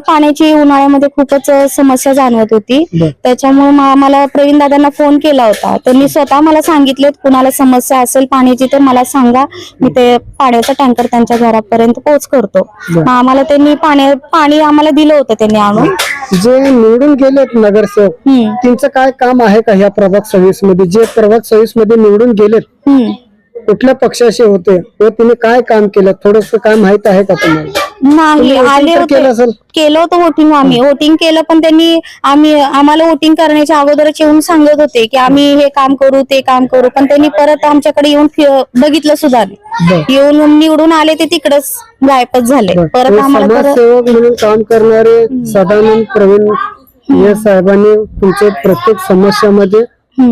पाण्याची उन्हाळ्यामध्ये खूपच समस्या जाणवत होती. त्याच्यामुळे मा- मला प्रवीण दादांना फोन केला होता. त्यांनी स्वतः मला सांगितले कुणाला समस्या असेल पाण्याची तर मला सांगा. मी ते पाण्याचा टँकर त्यांच्या घरापर्यंत पोहोच करतो आम्हाला त्यांनी पाणी पाणी आम्हाला दिलं होतं त्यांनी आणून. जे निवडून गेलेत नगरसेवक त्यांचं काय काम आहे का ह्या प्रभाग सव्वीसमध्ये जे प्रभाग सव्वीसमध्ये निवडून गेलेत. कुठल्या पक्षाचे होते? व तुम्ही काय काम केलं? थोडस काय माहीत आहे का तुम्हाला? नाही आले होते. केलं होतं वोटिंग आम्ही. वोटिंग केलं पण त्यांनी आम्ही आम्हाला वोटिंग करण्याच्या अगोदरच येऊन सांगत होते की आम्ही हे काम करू ते काम करू. पण त्यांनी परत आमच्याकडे येऊन बघितलं सुद्धा. येऊन निवडून आले ते तिकडच गायबच झाले. परत आम्हाला म्हणून काम करणारे सदानंद प्रवीण या साहेबांनी तुमच्या प्रत्येक समस्यामध्ये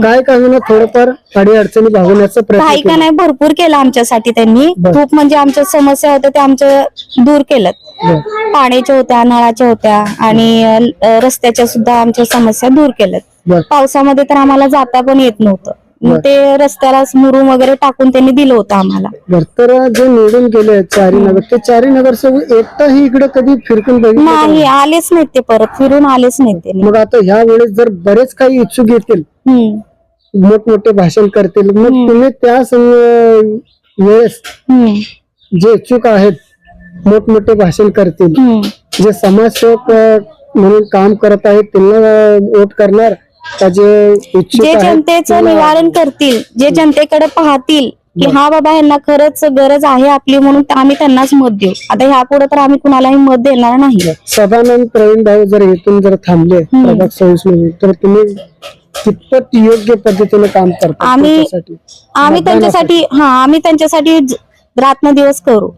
काय का होईना थोडंफार अडी अडचणी भागवण्याचा काही का नाही भरपूर केलं आमच्यासाठी त्यांनी बर. खूप म्हणजे आमच्या समस्या होत्या त्या आमच्या दूर केलं बर. पाण्याच्या होत्या नळाच्या होत्या आणि अ, रस्त्याच्या सुद्धा आमच्या समस्या दूर केल्यात बर. पावसामध्ये तर आम्हाला जाता पण येत नव्हतं मग. ते रस्त्याला मुरुम वगैरे टाकून त्यांनी दिलं होतं आम्हाला. बर तर जे निवडून गेले चारी नगर ते चारी नगरसेवक एकटाही इकडे कधी फिरकून बघितलं का? नाही आलेच नाहीत ते परत फिरून आलेच नाहीत ते मग आता ह्या वेळेस जर बरेच काही इच्छुक येतील हम्म. मोठमोठे भाषण करतील मग तुम्ही त्या सं- वेळेस हम्म. जे इच्छुक आहेत मोठमोठे भाषण करतील. हम्म. जे समाजसेवक अ, म्हणून काम करत आहेत त्यांना वोट करणार जे जे जनतेचं निवारण करतील जे जनतेकडे पाहतील की हा बाबा यांना खरंच गरज आहे आपली म्हणून आम्ही त्यांनाच मत देऊ. आता ह्या पुढे तर आम्ही कुणालाही मत देणार नाही. सदानंद प्रवीण भाऊ जर इथून जर थांबले तर तुम्ही कितपत योग्य पद्धतीने काम करता आम्ही-? आम्ही त्यांच्यासाठी हा आम्ही त्यांच्यासाठी ज- रात्रंदिवस करू.